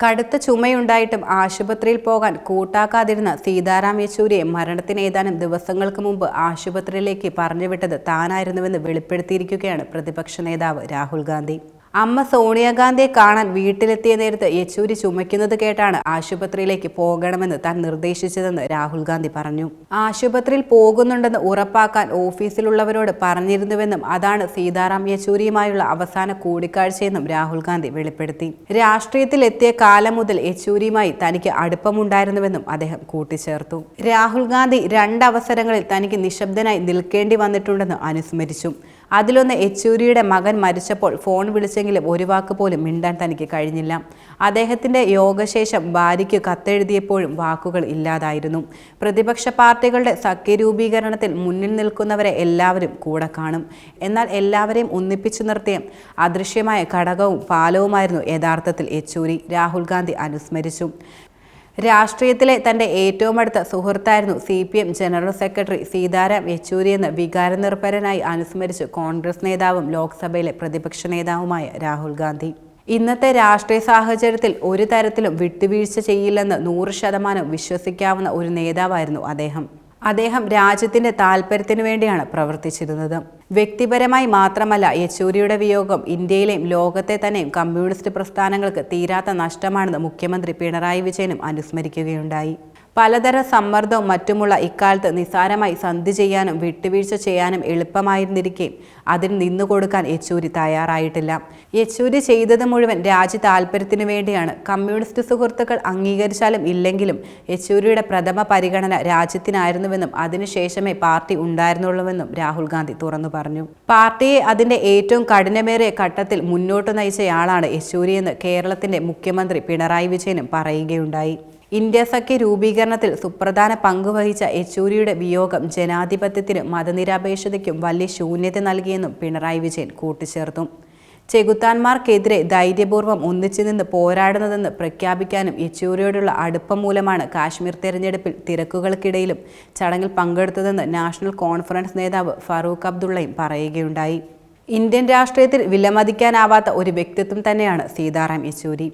കടുത്ത ചുമയുണ്ടായിട്ടും ആശുപത്രിയിൽ പോകാൻ കൂട്ടാക്കാതിരുന്ന സീതാറാം യെച്ചൂരിയെ മരണത്തിന് ഏതാനും ദിവസങ്ങൾക്ക് മുമ്പ് ആശുപത്രിയിലേക്ക് പറഞ്ഞുവിട്ടത് താനായിരുന്നുവെന്ന് വെളിപ്പെടുത്തിയിരിക്കുകയാണ് പ്രതിപക്ഷ നേതാവ് രാഹുൽ ഗാന്ധി. അമ്മ സോണിയാഗാന്ധിയെ കാണാൻ വീട്ടിലെത്തിയ നേരത്ത് യെച്ചൂരി ചുമയ്ക്കുന്നത് കേട്ടാണ് ആശുപത്രിയിലേക്ക് പോകണമെന്ന് താൻ നിർദ്ദേശിച്ചതെന്ന് രാഹുൽ ഗാന്ധി പറഞ്ഞു. ആശുപത്രിയിൽ പോകുന്നുണ്ടെന്ന് ഉറപ്പാക്കാൻ ഓഫീസിലുള്ളവരോട് പറഞ്ഞിരുന്നുവെന്നും അതാണ് സീതാറാം യെച്ചൂരിയുമായുള്ള അവസാന കൂടിക്കാഴ്ചയെന്നും രാഹുൽ ഗാന്ധി വെളിപ്പെടുത്തി. രാഷ്ട്രീയത്തിൽ എത്തിയ കാലം മുതൽ യെച്ചൂരിയുമായി തനിക്ക് അടുപ്പമുണ്ടായിരുന്നുവെന്നും അദ്ദേഹം കൂട്ടിച്ചേർത്തു. രാഹുൽ ഗാന്ധി രണ്ടവസരങ്ങളിൽ തനിക്ക് നിശബ്ദനായി നിൽക്കേണ്ടി വന്നിട്ടുണ്ടെന്ന് അനുസ്മരിച്ചു. അതിലൊന്ന് യെച്ചൂരിയുടെ മകൻ മരിച്ചപ്പോൾ ഫോൺ വിളിച്ചെങ്കിലും ഒരു വാക്ക് പോലും മിണ്ടാൻ തനിക്ക് കഴിഞ്ഞില്ല. അദ്ദേഹത്തിന്റെ യോഗശേഷം ഭാര്യയ്ക്ക് കത്തെഴുതിയപ്പോഴും വാക്കുകൾ ഇല്ലാതായിരുന്നു. പ്രതിപക്ഷ പാർട്ടികളുടെ സഖ്യരൂപീകരണത്തിൽ മുന്നിൽ നിൽക്കുന്നവരെ എല്ലാവരും കൂടെ കാണും. എന്നാൽ എല്ലാവരെയും ഒന്നിപ്പിച്ചു നിർത്തിയ അദൃശ്യമായ ഘടകവും പാലവുമായിരുന്നു യഥാർത്ഥത്തിൽ യെച്ചൂരി. രാഹുൽ ഗാന്ധി അനുസ്മരിച്ചു. രാഷ്ട്രീയത്തിലെ തന്റെ ഏറ്റവും അടുത്ത സുഹൃത്തായിരുന്നു C P M general secretary Sitaram Yechury എന്ന് വികാരനിർഭരനായി അനുസ്മരിച്ച് കോൺഗ്രസ് നേതാവും ലോക്സഭയിലെ പ്രതിപക്ഷ നേതാവുമായ രാഹുൽ ഗാന്ധി. ഇന്നത്തെ രാഷ്ട്രീയ സാഹചര്യത്തിൽ ഒരു തരത്തിലും വിട്ടുവീഴ്ച ചെയ്യില്ലെന്ന് നൂറ് ശതമാനം വിശ്വസിക്കാവുന്ന ഒരു നേതാവായിരുന്നു അദ്ദേഹം. അദ്ദേഹം രാജ്യത്തിന്റെ താൽപ്പര്യത്തിനു വേണ്ടിയാണ് പ്രവർത്തിച്ചിരുന്നത്. വ്യക്തിപരമായി മാത്രമല്ല യെച്ചൂരിയുടെ വിയോഗം ഇന്ത്യയിലെയും ലോകത്തെ തന്നെയും കമ്മ്യൂണിസ്റ്റ് പ്രസ്ഥാനങ്ങൾക്ക് തീരാത്ത നഷ്ടമാണെന്ന് മുഖ്യമന്ത്രി പിണറായി വിജയനും അനുസ്മരിക്കുകയുണ്ടായി. പലതരം സമ്മർദ്ദവും മറ്റുമുള്ള ഇക്കാലത്ത് നിസ്സാരമായി സന്ധി ചെയ്യാനും വിട്ടുവീഴ്ച ചെയ്യാനും എളുപ്പമായിരുന്നിരിക്കെ. അതിന് നിന്നുകൊടുക്കാൻ യെച്ചൂരി തയ്യാറായിട്ടില്ല. യെച്ചൂരി ചെയ്തത് മുഴുവൻ രാജ്യ താൽപ്പര്യത്തിനു വേണ്ടിയാണ്. കമ്മ്യൂണിസ്റ്റ് സുഹൃത്തുക്കൾ അംഗീകരിച്ചാലും ഇല്ലെങ്കിലും യെച്ചൂരിയുടെ പ്രഥമ പരിഗണന രാജ്യത്തിനായിരുന്നുവെന്നും അതിനുശേഷമേ പാർട്ടി ഉണ്ടായിരുന്നുള്ളൂവെന്നും രാഹുൽ ഗാന്ധി തുറന്നു പറഞ്ഞു. പാർട്ടിയെ അതിന്റെ ഏറ്റവും കഠിനമേറിയ ഘട്ടത്തിൽ മുന്നോട്ട് നയിച്ചയാളാണ് യെച്ചൂരിയെന്ന് കേരളത്തിന്റെ മുഖ്യമന്ത്രി പിണറായി വിജയനും പറയുകയുണ്ടായി. ഇന്ത്യ സഖ്യ രൂപീകരണത്തിൽ സുപ്രധാന പങ്ക് വഹിച്ച യെച്ചൂരിയുടെ വിയോഗം ജനാധിപത്യത്തിനും മതനിരപേക്ഷതയ്ക്കും വലിയ ശൂന്യത നൽകിയെന്നും പിണറായി വിജയൻ കൂട്ടിച്ചേർത്തു. ചെകുത്താന്മാർക്കെതിരെ ധൈര്യപൂർവം ഒന്നിച്ചു നിന്ന് പോരാടുന്നതെന്ന് പ്രഖ്യാപിക്കാനും യെച്ചൂരിയോടുള്ള അടുപ്പം മൂലമാണ് കാശ്മീർ തെരഞ്ഞെടുപ്പിൽ തിരക്കുകൾക്കിടയിലും ചടങ്ങിൽ പങ്കെടുത്തതെന്ന് നാഷണൽ കോൺഫറൻസ് നേതാവ് ഫറൂഖ് അബ്ദുള്ളയും പറയുകയുണ്ടായി. ഇന്ത്യൻ രാഷ്ട്രീയത്തിൽ വിലമതിക്കാനാവാത്ത ഒരു വ്യക്തിത്വം തന്നെയാണ് സീതാറാം യെച്ചൂരി.